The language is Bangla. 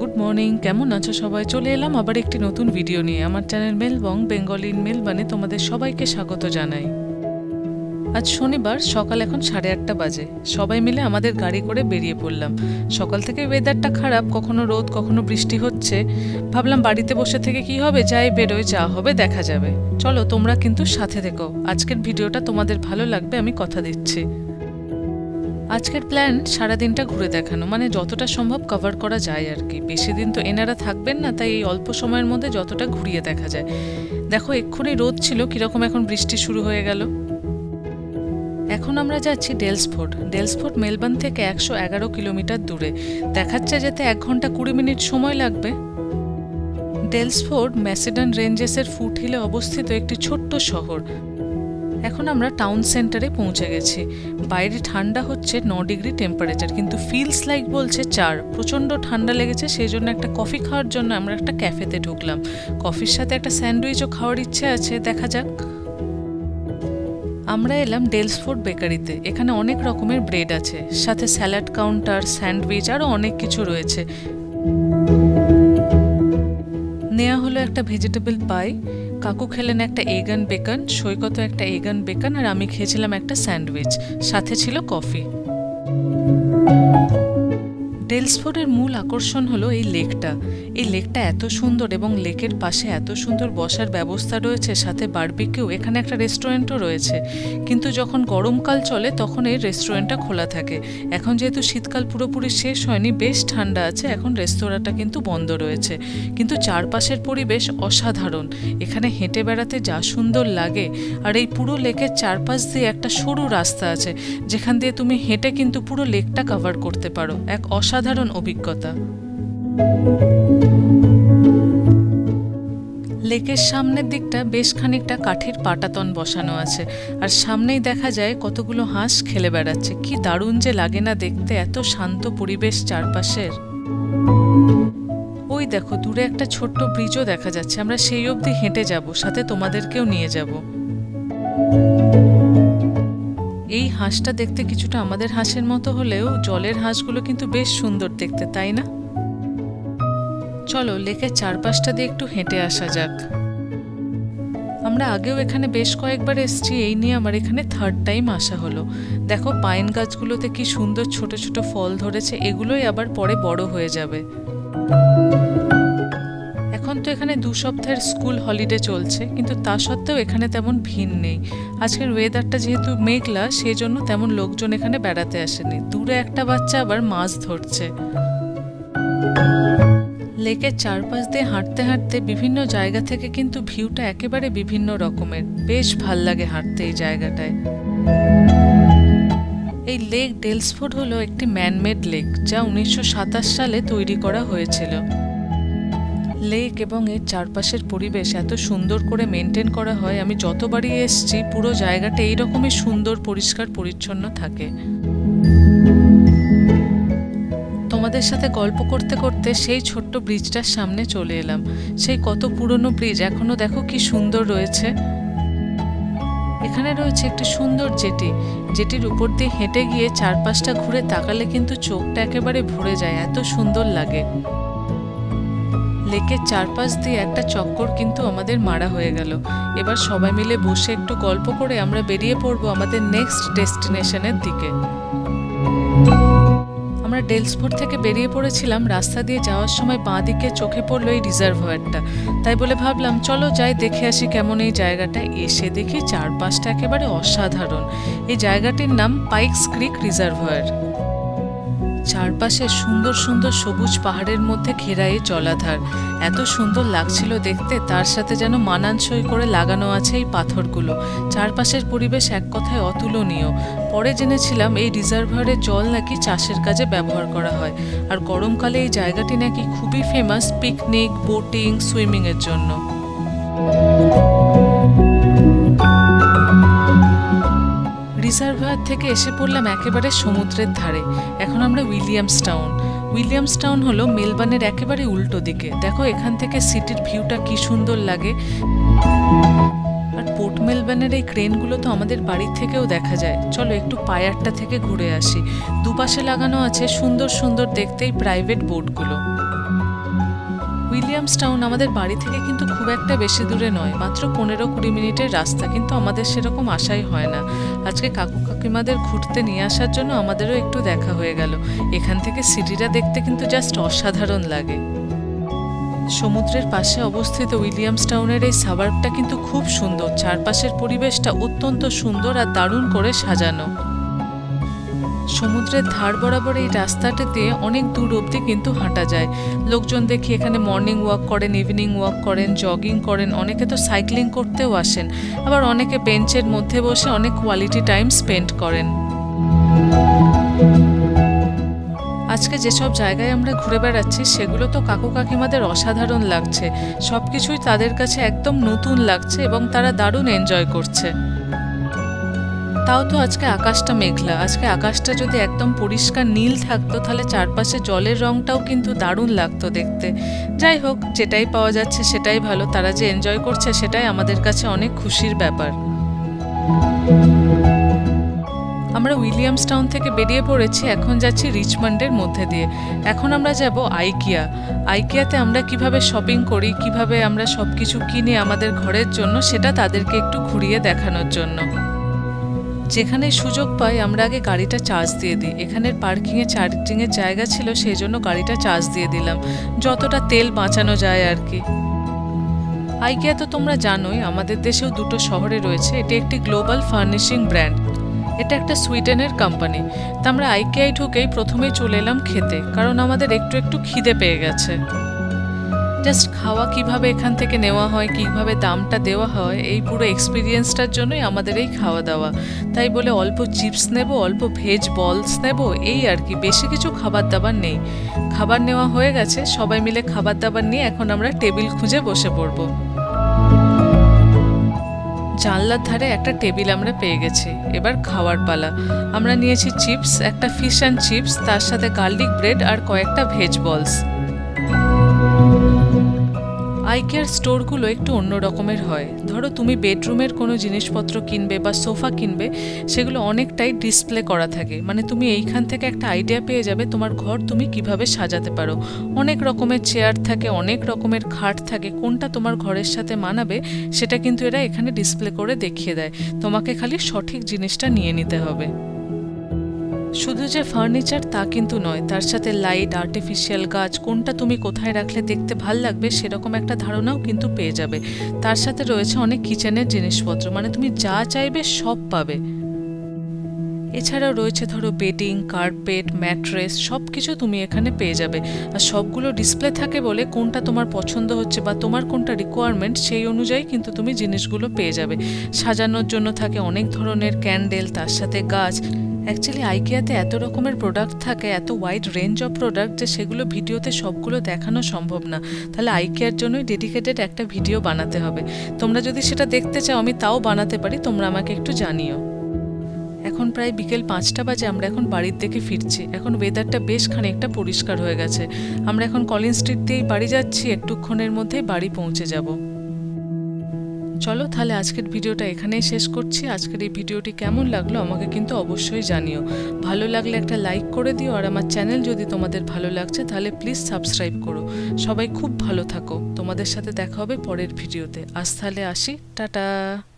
গুড মর্নিং কেমন আছো সবাই? চলে এলাম আবার একটি নতুন ভিডিও নিয়ে। আমার চ্যানেল মেলবং বেঙ্গলি ইন মেলবানে তোমাদের সবাইকে স্বাগত জানাই। আজ শনিবার, সকাল এখন সাড়ে আটটা বাজে। সবাই মিলে আমাদের গাড়ি করে বেরিয়ে পড়লাম। সকাল থেকে ওয়েদারটা খারাপ, কখনো রোদ, কখনো বৃষ্টি হচ্ছে। ভাবলাম বাড়িতে বসে থেকে কি হবে? যাই বেরোয়, যা হবে, দেখা যাবে। চলো তোমরা কিন্তু সাথে থেকো। আজকের ভিডিওটা তোমাদের ভালো লাগবে, আমি কথা দিচ্ছি। আজকের প্ল্যান সারাদিনটা ঘুরে দেখানো মানে যতটা সম্ভব কভার করা যায় আর কি। বেশি দিন তো এনারা থাকবেন না, তাই এই অল্প সময়ের মধ্যে যতটা ঘুরিয়ে দেখা যায়। দেখো, এক্ষুনি রোদ ছিল, কীরকম এখন বৃষ্টি শুরু হয়ে গেল। এখন আমরা যাচ্ছি ডেলসফোর্ড ডেলসফোর্ড মেলবার্ন থেকে একশো এগারো কিলোমিটার দূরে। দেখাচ্ছে যেতে এক ঘণ্টা কুড়ি মিনিট সময় লাগবে। ডেলসফোর্ড ম্যাসিডান রেঞ্জেসের ফুট হিলে অবস্থিত একটি ছোট্ট শহর। এখন আমরা টাউন সেন্টারে পৌঁছে গেছি। বাইরে ঠান্ডা হচ্ছে ন ডিগ্রি টেম্পারেচার কিন্তু ফিলস লাইক বলছে চার। প্রচণ্ড ঠান্ডা লেগেছে সেই জন্য একটা কফি খাওয়ার জন্য আমরা একটা ক্যাফেতে ঢুকলাম। কফির সাথে একটা স্যান্ডউইচও খাওয়ার ইচ্ছে আছে, দেখা যাক। আমরা এলাম ডেলসফোর্ড বেকারিতে এখানে অনেক রকমের ব্রেড আছে। সাথে স্যালাড কাউন্টার স্যান্ডউইচ আরও অনেক কিছু রয়েছে। নেওয়া হলো একটা ভেজিটেবল পাই কাকু খেলেন একটা এগান বেকন সৈকত একটা এগান বেকন, আর আমি খেয়েছিলাম একটা স্যান্ডউইচ, সাথে ছিল কফি। ডেলসফোর্ডের মূল আকর্ষণ হলো এই লেকটা। এই লেকটা এত সুন্দর এবং লেকের পাশে এত সুন্দর বসার ব্যবস্থা রয়েছে, সাথে বারবিকিউ, এখানে একটা রেস্টুরেন্টও রয়েছে। কিন্তু যখন গরমকাল চলে, তখন এই রেস্টুরেন্টটা খোলা থাকে। এখন যেহেতু শীতকাল পুরোপুরি শেষ হয়নি, বেশ ঠান্ডা আছে, এখন রেস্তোরাঁটা কিন্তু বন্ধ রয়েছে। কিন্তু চারপাশের পরিবেশ অসাধারণ। এখানে হেঁটে বেড়াতে যা সুন্দর লাগে। আর এই পুরো লেকের চারপাশ দিয়ে একটা সরু রাস্তা আছে, যেখান দিয়ে তুমি হেঁটে কিন্তু পুরো লেকটা কভার করতে পারো। এক অসাধারণ অভিজ্ঞতা। লেকের সামনের দিকটা বেশ খানিকটা কাঠের পাটাতন বসানো আছে, আর সামনেই দেখা যায় কতগুলো হাঁস খেলে বেড়াচ্ছে। কি দারুণ যে লাগে না দেখতে, এত শান্ত পরিবেশ চারপাশের। ওই দেখো, দূরে একটা ছোট্ট ব্রিজও দেখা যাচ্ছে। আমরা সেই অবধি হেঁটে যাব, সাথে তোমাদেরকেও নিয়ে যাব। এই হাঁসটা দেখতে কিছুটা আমাদের হাঁসের মতো হলেও জলের হাঁসগুলো কিন্তু বেশ সুন্দর দেখতে, তাই না? চলো লেকের চারপাশটা দিয়ে একটু হেঁটে আসা যাক। আমরা আগেও এখানে বেশ কয়েকবার এসেছি, এই নিয়ে আমার এখানে থার্ড টাইম আসা হলো। দেখো পাইন গাছগুলোতে কি সুন্দর ছোট ছোট ফল ধরেছে, এগুলোই আবার পরে বড় হয়ে যাবে। এখন দু সপ্তাহের স্কুল হলিডে চলছে, কিন্তু তা সত্ত্বেও এখানে তেমন ভিড় নেই। আজকের ওয়েদারটা যেহেতু মেঘলা সেই জন্য তেমন লোকজন এখানে বেড়াতে আসেনি। দূরে একটা বাচ্চা আবার মাছ ধরছে। লেকের চারপাশ দিয়ে হাঁটতে হাঁটতে বিভিন্ন জায়গা থেকে কিন্তু ভিউটা একেবারে বিভিন্ন রকমের। বেশ ভালো লাগে হাঁটতে এই জায়গাটায়। এই লেক ডেলসফোর্ড হলো একটি ম্যানমেড লেক যা উনিশশো সাতাশ সালে তৈরি করা হয়েছিল। লেক এবং এর চারপাশের পরিবেশ এত সুন্দর করে মেনটেন করা হয়, আমি যতবারই এসছি, পুরো জায়গাটা এইরকমই সুন্দর, পরিষ্কার, পরিচ্ছন্ন থাকে। তোমাদের সাথে গল্প করতে করতে সেই ছোট্ট ব্রিজটার সামনে চলে এলাম। সেই কত পুরনো ব্রিজ, এখনও দেখো কি সুন্দর রয়েছে। এখানে রয়েছে একটি সুন্দর জেটি। জেটির উপর দিয়ে হেঁটে গিয়ে চারপাশটা ঘুরে তাকালে কিন্তু চোখটা একেবারে ভরে যায়, এত সুন্দর লাগে। লেকের চারপাশ দিয়ে একটা চক্কর কিন্তু আমাদের মারা হয়ে গেল। এবার সবাই মিলে বসে একটু গল্প করে আমরা বেরিয়ে পড়ব আমাদের নেক্সট ডেস্টিনেশনের দিকে। আমরা ডেলসফোর্ড থেকে বেরিয়ে পড়েছিলাম, রাস্তা দিয়ে যাওয়ার সময় বাঁ দিকে চোখে পড়ল এই রিজার্ভয়ারটা। তাই বলে ভাবলাম, চলো যাই, দেখে আসি কেমন এই জায়গাটা। এসে দেখি চারপাশটা একেবারে অসাধারণ। এই জায়গাটির নাম পাইকস ক্রিক রিজার্ভয়ার চারপাশে সুন্দর সুন্দর সবুজ পাহাড়ের মধ্যে ঘেরা এই জলাধার। এত সুন্দর লাগছিল দেখতে, তার সাথে যেন মানানসই করে লাগানো আছে এই পাথরগুলো। চারপাশের পরিবেশ এক কথায় অতুলনীয়। পরে জেনেছিলাম এই রিজার্ভারের জল নাকি চাষের কাজে ব্যবহার করা হয়। আর গরমকালে এই জায়গাটি নাকি খুবই ফেমাস পিকনিক বোটিং সুইমিংয়ের জন্য। রিজার্ভার থেকে এসে পড়লাম একেবারে সমুদ্রের ধারে। এখন আমরা উইলিয়ামস টাউন। উইলিয়ামস টাউন হলো মেলবার্নের একেবারে উল্টো দিকে। দেখো এখান থেকে সিটির ভিউটা কি সুন্দর লাগে। আর পোর্ট মেলবার্নের এই ক্রেনগুলো তো আমাদের বাড়ির থেকেও দেখা যায়। চলো একটু পায়ারটা থেকে ঘুরে আসি। দুপাশে লাগানো আছে সুন্দর সুন্দর দেখতেই প্রাইভেট বোটগুলো। উইলিয়ামস টাউন আমাদের বাড়ি থেকে কিন্তু খুব একটা বেশি দূরে নয়। মাত্র পনেরো কুড়ি মিনিটের রাস্তা, কিন্তু আমাদের সেরকম আশাই হয় না। আজকে কাকু কাকিমাদের ঘুরতে নিয়ে আসার জন্য আমাদেরও একটু দেখা হয়ে গেল। এখান থেকে সিটিটা দেখতে কিন্তু জাস্ট অসাধারণ লাগে। সমুদ্রের পাশে অবস্থিত উইলিয়ামস টাউনের এই সাবার্বটা কিন্তু খুব সুন্দর। চারপাশের পরিবেশটা অত্যন্ত সুন্দর আর দারুণ করে সাজানো। সমুদ্রের ধার বরাবর এই রাস্তাটা দিয়ে অনেক দূর অবধি কিন্তু হাঁটা যায়। লোকজন দেখি এখানে মর্নিং ওয়াক করেন ইভিনিং ওয়াক করেন জগিং করেন, অনেকে তো সাইক্লিং করতেও আসেন। আবার অনেকে বেঞ্চের মধ্যে বসে অনেক কোয়ালিটি টাইম স্পেন্ড করেন। আজকে যেসব জায়গায় আমরা ঘুরে বেড়াচ্ছি, সেগুলো তো কাকু কাকিমাদের অসাধারণ লাগছে। সব কিছুই তাদের কাছে একদম নতুন লাগছে এবং তারা দারুণ এনজয় করছে। তাও তো আজকে আকাশটা মেঘলা। আজকে আকাশটা যদি একদম পরিষ্কার নীল থাকতো, তাহলে চারপাশে জলের রংটাও কিন্তু দারুণ লাগতো দেখতে। যাই হোক, যেটাই পাওয়া যাচ্ছে সেটাই ভালো। তারা যে এনজয় করছে সেটাই আমাদের কাছে অনেক খুশির ব্যাপার। আমরা উইলিয়ামস টাউন থেকে বেরিয়ে পড়েছি, এখন যাচ্ছি রিচমন্ডের মধ্যে দিয়ে। এখন আমরা যাব আইকিয়া। আইকিয়াতে আমরা কীভাবে শপিং করি, কীভাবে আমরা সব কিছু কিনে আমাদের ঘরের জন্য, সেটা তাদেরকে একটু ঘুরিয়ে দেখানোর জন্য। যেখানে সুযোগ পাই, আমরা আগে গাড়িটা চার্জ দিয়ে দিই। এখানের পার্কিংয়ে চার্জিংয়ের জায়গা ছিল সেই জন্য গাড়িটা চার্জ দিয়ে দিলাম। যতটা তেল বাঁচানো যায় আর কি আইকিয়া তো তোমরা জানোই, আমাদের দেশেও দুটো শহরে রয়েছে। এটি একটি গ্লোবাল ফার্নিশিং ব্র্যান্ড এটা একটা সুইডেনের কোম্পানি তা আমরা আইকিয়ায় ঢুকেই প্রথমেই চলে এলাম খেতে, কারণ আমাদের একটু একটু খিদে পেয়ে গেছে। জাস্ট খাওয়া কীভাবে এখান থেকে নেওয়া হয়, কীভাবে দামটা দেওয়া হয়, এই পুরো এক্সপিরিয়েন্সটার জন্যই আমাদের এই খাওয়া দাওয়া তাই বলে অল্প চিপস নেব, অল্প ভেজ বলস নেব, এই আর কি, বেশি কিছু খাবার দাবার নেই। খাবার নেওয়া হয়ে গেছে, সবাই মিলে খাবার দাবার নিয়ে এখন আমরা টেবিল খুঁজে বসে পড়ব। জানলার ধারে একটা টেবিল আমরা পেয়ে গেছি। এবার খাওয়ার পালা। আমরা নিয়েছি চিপস একটা ফিশ অ্যান্ড চিপস তার সাথে গার্লিক ব্রেড আর কয়েকটা ভেজ বলস আইকেয়ার স্টোরগুলো একটু অন্য রকমের হয়। ধরো, তুমি বেডরুমের কোনো জিনিসপত্র কিনবে বা সোফা কিনবে, সেগুলো অনেকটাই ডিসপ্লে করা থাকে। মানে তুমি এইখান থেকে একটা আইডিয়া পেয়ে যাবে তোমার ঘর তুমি কীভাবে সাজাতে পারো। অনেক রকমের চেয়ার থাকে, অনেক রকমের খাট থাকে, কোনটা তোমার ঘরের সাথে মানাবে সেটা কিন্তু এরা এখানে ডিসপ্লে করে দেখিয়ে দেয়। তোমাকে খালি সঠিক জিনিসটা নিয়ে নিতে হবে। শুধু যে ফার্নিচার তা কিন্তু নয়, তার সাথে লাইট আর্টিফিশিয়াল গাছ, কোনটা তুমি কোথায় রাখলে দেখতে ভালো লাগবে সেরকম একটা ধারণাও কিন্তু পেয়ে যাবে। তার সাথে রয়েছে অনেক কিচেনের জিনিসপত্র মানে তুমি যা চাইবে সব পাবে। এছাড়াও রয়েছে ধরো বেডিং কার্পেট ম্যাট্রেস সব কিছু তুমি এখানে পেয়ে যাবে। আর সবগুলো ডিসপ্লে থাকে বলে কোনটা তোমার পছন্দ হচ্ছে বা তোমার কোনটা রিকোয়ারমেন্ট সেই অনুযায়ী কিন্তু তুমি জিনিসগুলো পেয়ে যাবে। সাজানোর জন্য থাকে অনেক ধরনের ক্যান্ডেল তার সাথে গাছ অ্যাকচুয়ালি আইকিয়াতে এত রকমের প্রোডাক্ট থাকে, এত ওয়াইড রেঞ্জ অফ প্রোডাক্ট যে সেগুলো ভিডিওতে সবগুলো দেখানো সম্ভব না। তাহলে আইকিয়ার জন্যই ডেডিকেটেড একটা ভিডিও বানাতে হবে। তোমরা যদি সেটা দেখতে চাও, আমি তাও বানাতে পারি, তোমরা আমাকে একটু জানিও। এখন প্রায় বিকেল পাঁচটা বাজে, আমরা এখন বাড়ির দিকে ফিরছি। এখন ওয়েদারটা বেশ খানিকটা পরিষ্কার হয়ে গেছে। আমরা এখন কলিন স্ট্রিট দিয়েই বাড়ি যাচ্ছি, একটুক্ষণের মধ্যেই বাড়ি পৌঁছে যাব। চলো তাহলে আজকের ভিডিওটা এখানেই শেষ করছি। আজকের এই ভিডিওটি কেমন লাগল আমাকে কিন্তু অবশ্যই জানিও। ভালো লাগলে একটা লাইক করে দিও আর আমার চ্যানেল যদি তোমাদের ভালো লাগছে তাহলে প্লিজ সাবস্ক্রাইব করো। সবাই খুব ভালো থাকো। তোমাদের সাথে দেখা হবে পরের ভিডিওতে। আজ তাহলে আসি। টাটা।